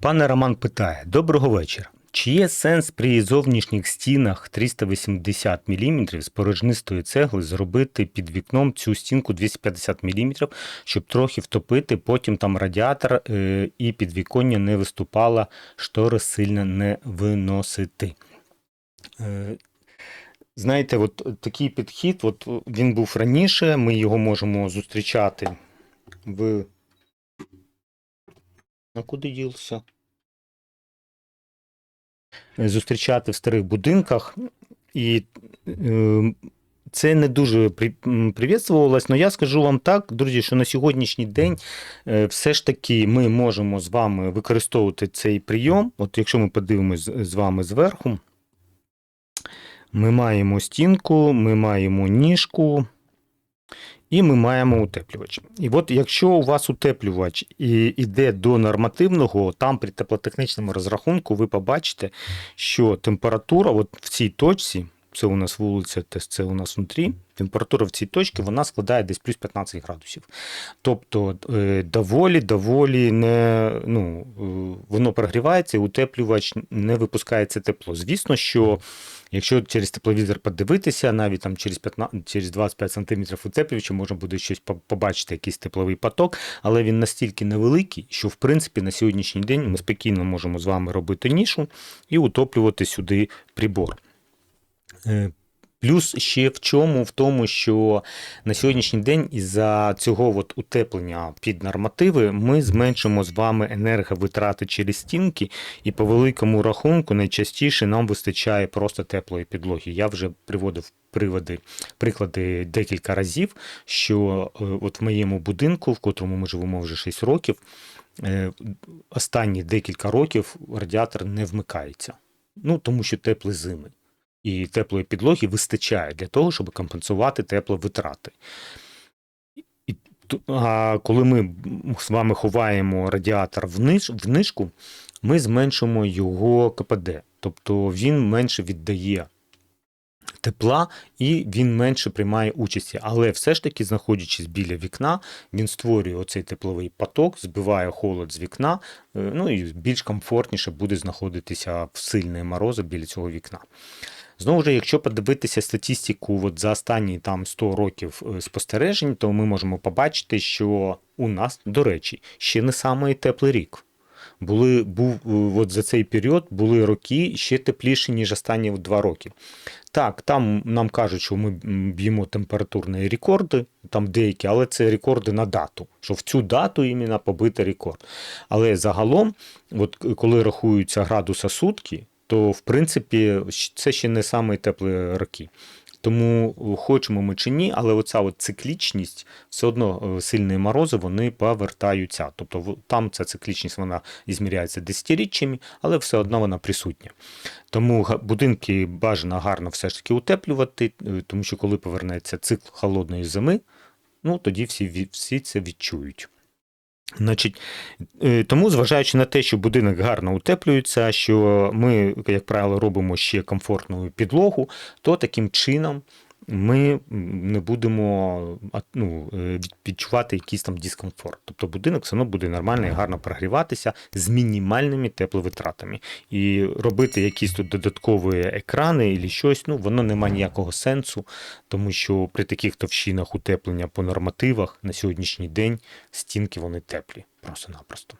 Пане Роман питає: Доброго вечора. Чи є сенс при зовнішніх стінах 380 мм з порожнистої цегли зробити під вікном цю стінку 250 мм, щоб трохи втопити, потім там радіатор е, і підвіконня не виступало, штори сильно не виносити? Е, Знаєте, от такий підхід, от він був раніше, ми його можемо зустрічати в. А куди ділся? Е, Зустрічати в старих будинках, і е, це не дуже при, привітствувалось, але я скажу вам так, друзі, що на сьогоднішній день е, все ж таки ми можемо з вами використовувати цей прийом. От якщо ми подивимось з- з вами зверху, ми маємо стінку, ми маємо ніжку. І ми маємо утеплювач. І от якщо у вас утеплювач і йде до нормативного, там при теплотехнічному розрахунку ви побачите, що температура от в цій точці, це у нас вулиця, це у нас внутрі, температура в цій точці вона складає десь плюс 15 градусів. Тобто е, доволі, доволі не, ну, е, воно прогрівається, утеплювач не випускає це тепло. Звісно, що Якщо через тепловізор подивитися, навіть там через 15, через 25 см утеплювача можна буде щось побачити, якийсь тепловий поток, але він настільки невеликий, що в принципі на сьогоднішній день ми спокійно можемо з вами робити нішу і утоплювати сюди прибор. Е, Плюс ще в чому? В тому, що на сьогоднішній день із-за цього от утеплення під нормативи ми зменшимо з вами енерговитрати через стінки, і по великому рахунку найчастіше нам вистачає просто теплої підлоги. Я вже приводив приводи, приклади декілька разів, що е, от в моєму будинку, в котрому ми живемо вже 6 років, е, останні декілька років радіатор не вмикається. Ну, тому що теплі зими. І теплої підлоги вистачає для того, щоб компенсувати тепловитрати. А коли ми з вами ховаємо радіатор в, нишку, ми зменшимо його КПД. Тобто він менше віддає тепла і він менше приймає участі. Але все ж таки, знаходячись біля вікна, він створює оцей тепловий поток, збиває холод з вікна, е, ну і більш комфортніше буде знаходитися в сильні морози біля цього вікна. Знову ж, якщо подивитися статистику от за останні там 100 років е, спостережень, то ми можемо побачити, що у нас, до речі, ще не самий теплий рік. Були, був, е, от за цей період були роки ще тепліші, ніж останні два роки. Так, там нам кажуть, що ми б'ємо температурні рекорди, там деякі, але це рекорди на дату, що в цю дату іменно побити рекорд. Але загалом, от коли рахуються градуса сутки, то в принципі це ще не самі теплі роки. Тому е, хочемо ми чи ні, але оця от циклічність, все одно е, сильні морози вони повертаються. Тобто там ця циклічність вона ізміряється десятиріччями, але все одно вона присутня. Тому будинки бажано гарно все ж таки утеплювати, е, тому що коли повернеться цикл холодної зими, ну тоді всі, всі це відчують. Значить, е, тому, зважаючи на те, що будинок гарно утеплюється, що ми, як правило, робимо ще комфортну підлогу, то таким чином ми не будемо ну, е, відчувати якийсь там дискомфорт. Тобто будинок все одно буде нормально і гарно прогріватися з мінімальними тепловитратами. І робити якісь тут додаткові екрани і щось, ну воно не має ніякого сенсу, тому що при таких товщинах утеплення по нормативах на сьогоднішній день стінки вони теплі, просто-напросто.